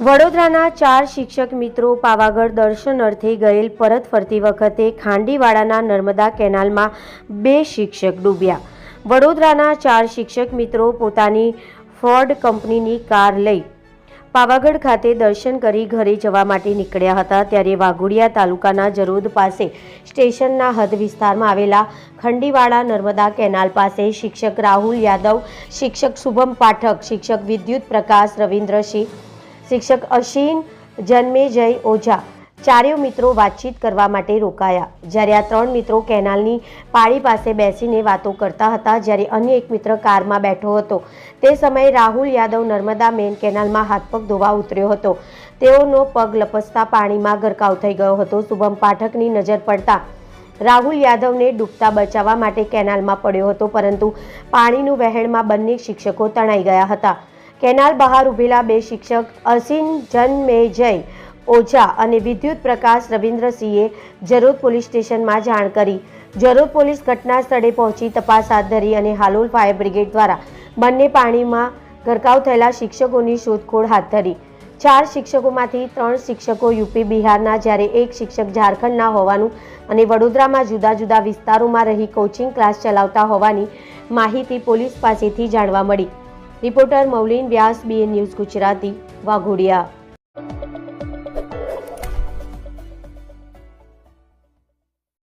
વડોદરાના ચાર શિક્ષક મિત્રો પાવાગઢ દર્શન અર્થે ગયેલ પરત ફરતી વખતે ખાંડીવાડાના નર્મદા કેનાલમાં બે શિક્ષક ડૂબ્યા. વડોદરાના ચાર શિક્ષક મિત્રો પોતાની ફોર્ડ કંપનીની કાર લઈ પાવાગઢ ખાતે દર્શન કરી ઘરે જવા માટે નીકળ્યા હતા, ત્યારે વાઘોડિયા તાલુકાના જરોદ પાસે સ્ટેશનના હદ વિસ્તારમાં આવેલા ખંડીવાડા નર્મદા કેનાલ પાસે શિક્ષક રાહુલ યાદવ, શિક્ષક શુભમ પાઠક, શિક્ષક વિદ્યુત પ્રકાશ રવિન્દ્રસિંહ શિક્ષક અશીન જન્મેજય ઓઝા. ચારેય મિત્રો વાતચીત કરવા માટે રોકાયા. જ્યારે આ ત્રણ મિત્રો કેનાલની પાળી પાસે બેસીને વાતો કરતા હતા, જ્યારે અન્ય એક મિત્ર કારમાં બેઠો હતો. તે સમયે રાહુલ યાદવ નર્મદા મેન કેનાલમાં હાથ પગ ધોવા ઉતર્યો હતો. તેઓનો પગ લપસતા પાણીમાં ગરકાવ થઈ ગયો હતો. શુભમ પાઠકની નજર પડતા રાહુલ યાદવને ડૂબતા બચાવવા માટે કેનાલમાં પડ્યો હતો, પરંતુ પાણીનું વહેણમાં બંને શિક્ષકો તણાઈ ગયા હતા. કેનાલ બહાર ઊભેલા બે શિક્ષક, અસીન જન્મેજય ઓઝા અને વિદ્યુત પ્રકાશ રવિન્દ્રસિંહે જરોદ પોલીસ સ્ટેશનમાં જાણ કરી. જરોદ પોલીસ ઘટના સ્થળે પહોંચી તપાસ હાથ ધરી અને હાલોલ ફાયર બ્રિગેડ દ્વારા બંને પાણીમાં ગરકાવ થયેલા શિક્ષકોની શોધખોળ હાથ ધરી. ચાર શિક્ષકોમાંથી ત્રણ શિક્ષકો યુપી બિહારના, જ્યારે એક શિક્ષક ઝારખંડના હોવાનું અને વડોદરામાં જુદા જુદા વિસ્તારોમાં રહી કોચિંગ ક્લાસ ચલાવતા હોવાની માહિતી પોલીસ પાસેથી જાણવા મળી. Reporter Maulin Vyas BN news Gujarati Waghodia.